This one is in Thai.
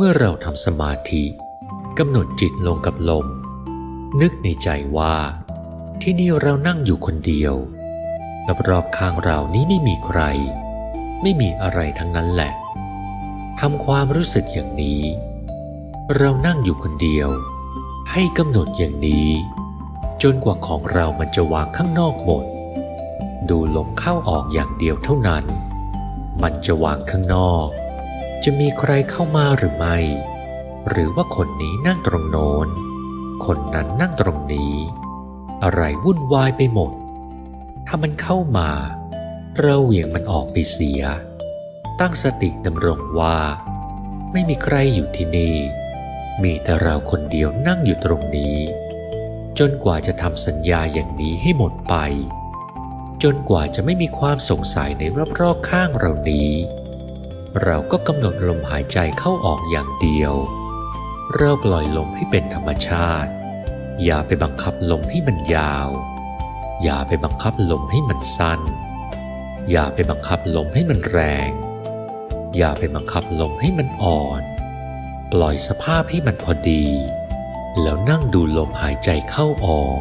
เมื่อเราทำสมาธิกำหนดจิตลงกับลม นึกในใจว่า ที่นี่เรานั่งอยู่คนเดียวรอบๆข้างเรานี้ไม่มีใคร ไม่มีอะไรทั้งนั้นแหละทำความรู้สึกอย่างนี้ เรานั่งอยู่คนเดียว ให้กำหนดอย่างนี้ จนกว่าของเรามันจะวางข้างนอกหมด ดูลมเข้าออกอย่างเดียวเท่านั้น มันจะวางข้างนอก จะมีใครเข้ามาหรือไม่ หรือว่าคนนี้นั่งตรงโน้น คนนั้นนั่งตรงนี้ อะไรวุ่นวายไปหมด ถ้ามันเข้ามา เราเหวี่ยงมันออกไปเสีย ตั้งสติดำรงว่า ไม่มีใครอยู่ที่นี่ มีแต่เราคนเดียวนั่งอยู่ตรงนี้ จนกว่าจะทำสัญญาอย่างนี้ให้หมดไป จนกว่าจะไม่มีความสงสัยในรอบๆข้างเรานี้ เราก็กำหนดลมหายใจเข้าออกอย่างเดียว เราปล่อยลมให้เป็นธรรมชาติ อย่าไปบังคับลมให้มันยาว อย่าไปบังคับลมให้มันสั้น อย่าไปบังคับลมให้มันแรง อย่าไปบังคับลมให้มันอ่อน ปล่อยสภาพให้มันพอดี แล้วนั่งดูลมหายใจเข้าออก